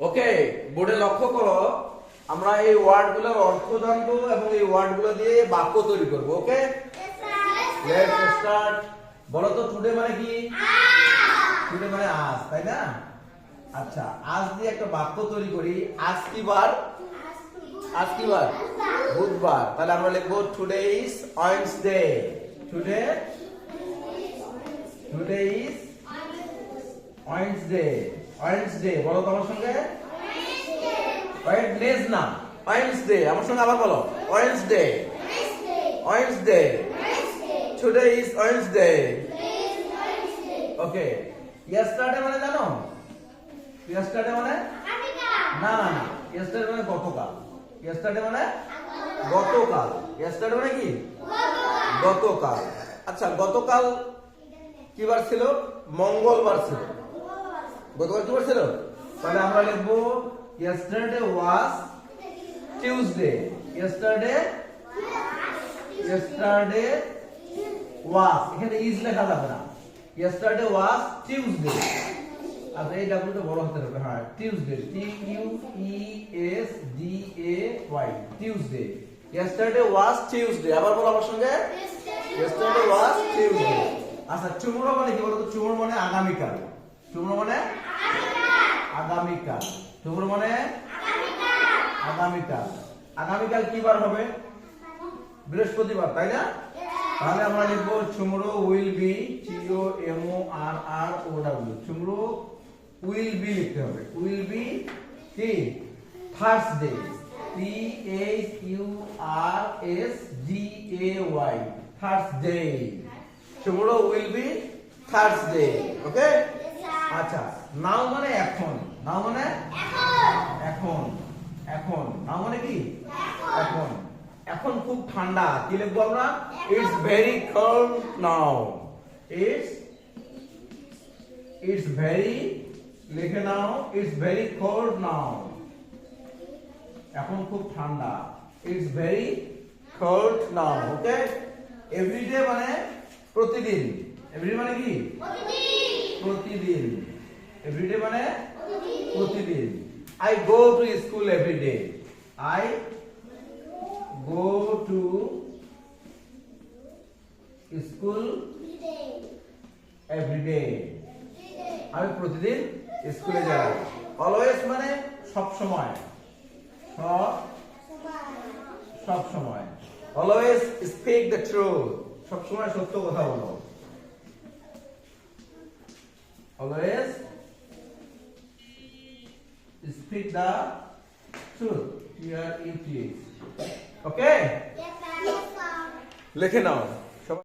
ওকে বোর্ডে লক্ষ্য করো আমরা এই ওয়ার্ডগুলোর অর্থ জানব এবং এই ওয়ার্ডগুলো দিয়ে বাক্য তৈরি করব ওকে লেটস স্টার্ট বলো তো টুডে মানে কি? টুডে মানে আজ তাই না? আচ্ছা আজ দিয়ে একটা বাক্য তৈরি করি আজ কি বার? আজ কি বার? বুধবার। তাহলে আমরা লিখব today is Wednesday today today is Wednesday Wednesday বলো তো আমার সঙ্গে? ওয়েডনেস না ওয়েডনেসডে আমার সঙ্গে আবার বলো। Wednesday Wednesday today is Wednesday okay yesterday মানে জানো? ইয়েস্টারডে মানে? না না না। ইয়েস্টারডে মানে গতকাল। ইয়েস্টারডে মানে? গতকাল। ইয়েস্টারডে মানে কি? গতকাল। আচ্ছা গতকাল কি বার ছিল? মঙ্গলবার ছিল। গতকাল কি বার ছিল তাহলে আমরা লিখব yesterday was Tuesday yesterday yesterday was এখানে ইজ লেখা যাবে না। ইয়েস্টারডে ওয়াজ টিউসডে আচ্ছা এই ডাব্লিউটা বড় হতে হবে হ্যাঁ। Tuesday T U E S D A Y Tuesday yesterday was Tuesday আবার বলো আমার সঙ্গে। ইয়েস্টারডে ওয়াজ টিউসডে আচ্ছা টুমরো মানে কি বলতো? টুমরো মানে আগামীকাল। টুমরো মানে আগামীকাল। টুমরো মানে? আগামীকাল। আগামীকাল। কি বার হবে? বৃহস্পতিবার তাই না? তাহলে আমরা লিখব tomorrow will be T O M O R R O W tomorrow will be লিখতে হবে। উইল বি কি? Thursday T H U R S D A Y Thursday tomorrow will be Thursday okay আচ্ছা now মানে এখন। নাও মানে? এখন। এখন। নাও মানে কি? এখন। এখন খুব ঠান্ডা। কি লিখব আমরা? It's very cold now it's it's very লিখে নাও ইটস ভেরি কোল্ড নাও এখন খুব ঠান্ডা। It's very cold now okay every day মানে প্রতিদিন। এভরি মানে কি? প্রতিদিন। এভরিডে মানে? প্রতিদিন। I go to school every day I go to every day আমি প্রতিদিন স্কুলে যাই। অলওয়েজ মানে সব সময়। সব সব সময়। অলওয়েজ স্পিক দ্য ট্রুথ সব সময় সত্য কথা বলো। Always speak the truth. Here it is. Okay? Yes, sir. Yes, sir. at now.